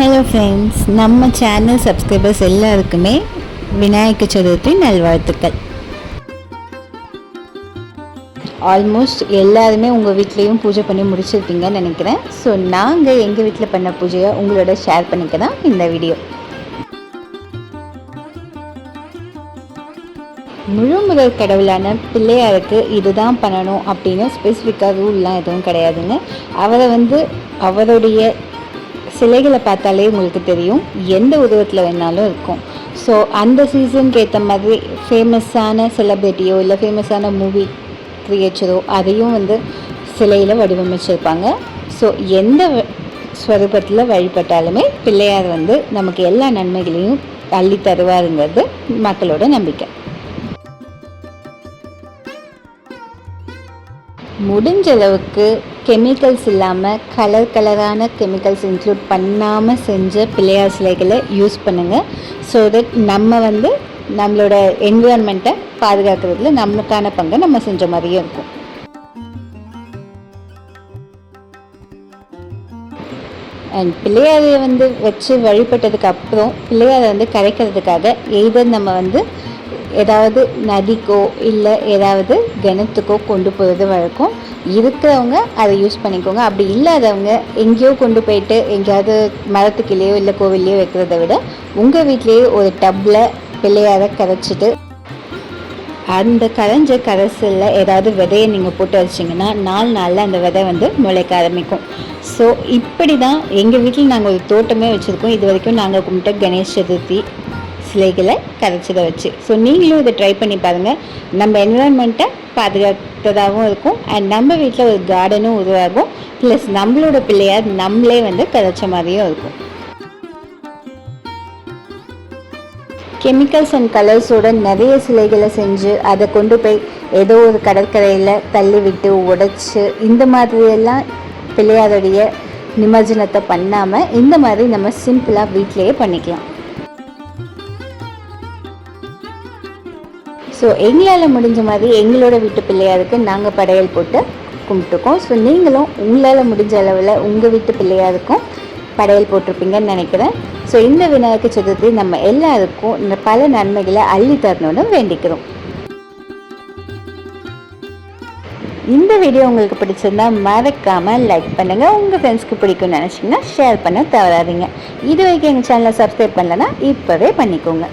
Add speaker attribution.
Speaker 1: Hello friends நம்ம channel subscribers எல்லாருக்குமே விநாயக சதுர்த்தி நல்வாழ்த்துக்கள். ஆல்மோஸ்ட் எல்லாருமே உங்கள் வீட்லேயும் பூஜை பண்ணி முடிச்சிருப்பீங்கன்னு நினைக்கிறேன். ஸோ நாங்கள் எங்கள் வீட்டில் பண்ண பூஜையை உங்களோட ஷேர் பண்ணிக்க தான் இந்த வீடியோ முழு முதல் கடவுளான பிள்ளையாருக்கு இதுதான் பண்ணணும் அப்படின்னு ஸ்பெசிஃபிக்காக ரூல்லாம் எதுவும் கிடையாதுங்க. அவரை வந்து அவருடைய சிலைகளை பார்த்தாலே உங்களுக்கு தெரியும் எந்த உருவத்தில் வேணாலும் இருக்கும். ஸோ அந்த சீசனுக்கு ஏற்ற மாதிரி ஃபேமஸான செலிப்ரிட்டியோ இல்லை ஃபேமஸான மூவி கிரியேச்சரோ அதையும் வந்து சிலையில் வடிவமைச்சிருப்பாங்க. ஸோ எந்த ஸ்வரூபத்தில் வழிபட்டாலுமே பிள்ளையார் வந்து நமக்கு எல்லா நன்மைகளையும் அள்ளி தருவாருங்கிறது மக்களோட நம்பிக்கை. முடிஞ்ச அளவுக்கு கெமிக்கல்ஸ் இல்லாமல் கலர் கலரான கெமிக்கல்ஸ் இன்க்ளூட் பண்ணாமல் செஞ்ச பிள்ளையார் சிலைகளை யூஸ் பண்ணுங்கள் ஸோ தட் நம்ம வந்து நம்மளோட என்விரான்மெண்ட்டை பாதுகாக்கிறதுல நம்மளுக்கான பங்கை நம்ம செஞ்ச மாதிரியும் இருக்கும். அண்ட் பிள்ளையாரை வந்து வச்சு வழிபட்டதுக்கு அப்புறம் பிள்ளையாரை வந்து கரைக்கிறதுக்காக எய்தர் நம்ம வந்து ஏதாவது நதிக்கோ இல்லை ஏதாவது கிணத்துக்கோ கொண்டு போகிறது வழக்கம். இருக்கிறவங்க அதை யூஸ் பண்ணிக்கோங்க. அப்படி இல்லாதவங்க எங்கேயோ கொண்டு போயிட்டு எங்கேயாவது மரத்துக்கிலேயோ இல்லை கோவில்லையோ வைக்கிறத விட உங்கள் வீட்லேயே ஒரு டப்பில் பிள்ளையாரை கரைச்சிட்டு அந்த கரைஞ்ச கரைசலில் ஏதாவது விதையை நீங்கள் போட்டு வச்சிங்கன்னா நாலு நாளில் அந்த விதை வந்து முளைக்க ஆரம்பிக்கும். ஸோ இப்படி தான் எங்கள் வீட்டில் நாங்கள் ஒரு தோட்டமே வச்சுருக்கோம். இது வரைக்கும் நாங்கள் கும்பிட்ட கணேஷ் சதுர்த்தி சிலைகளை கரைச்சதை வச்சு. ஸோ நீங்களும் இதை ட்ரை பண்ணி பாருங்கள் நம்ம என்விரான்மெண்ட்டை பாதுகாத்ததாகவும் இருக்கும். அண்ட் நம்ம வீட்டில் ஒரு கார்டனும் உருவாகும். ப்ளஸ் நம்மளோட பிள்ளையார் நம்மளே வந்து கதைச்ச மாதிரியும் இருக்கும். கெமிக்கல்ஸ் அண்ட் கலர்ஸோட நிறைய சிலைகளை செஞ்சு அதை கொண்டு போய் ஏதோ ஒரு கடற்கரையில் தள்ளி விட்டு உடைச்சு இந்த மாதிரியெல்லாம் பிள்ளையாருடைய நிமஜனத்தை பண்ணாமல் இந்த மாதிரி நம்ம சிம்பிளாக வீட்டிலேயே பண்ணிக்கலாம். ஸோ எங்களால் முடிஞ்ச மாதிரி எங்களோட வீட்டு பிள்ளையாருக்கு நாங்கள் படையல் போட்டு கும்பிட்டுருக்கோம். ஸோ நீங்களும் உங்களால் முடிஞ்ச அளவில் உங்கள் வீட்டு பிள்ளையாருக்கும் படையல் போட்டிருப்பீங்கன்னு நினைக்கிறேன். ஸோ இந்த விநாயகர் சதுர்த்தி நம்ம எல்லாருக்கும் இந்த பல நன்மைகளை அள்ளி தரணும்னு வேண்டிக்கிறோம். இந்த வீடியோ உங்களுக்கு பிடிச்சிருந்தா மறக்காமல் லைக் பண்ணுங்கள் உங்கள் ஃப்ரெண்ட்ஸ்க்கு பிடிக்கும்னு நினச்சிங்கன்னா ஷேர் பண்ண தவறாதீங்க. இது வரைக்கும் எங்கள் சேனலை சப்ஸ்கிரைப் பண்ணலன்னா இப்போவே பண்ணிக்கோங்க.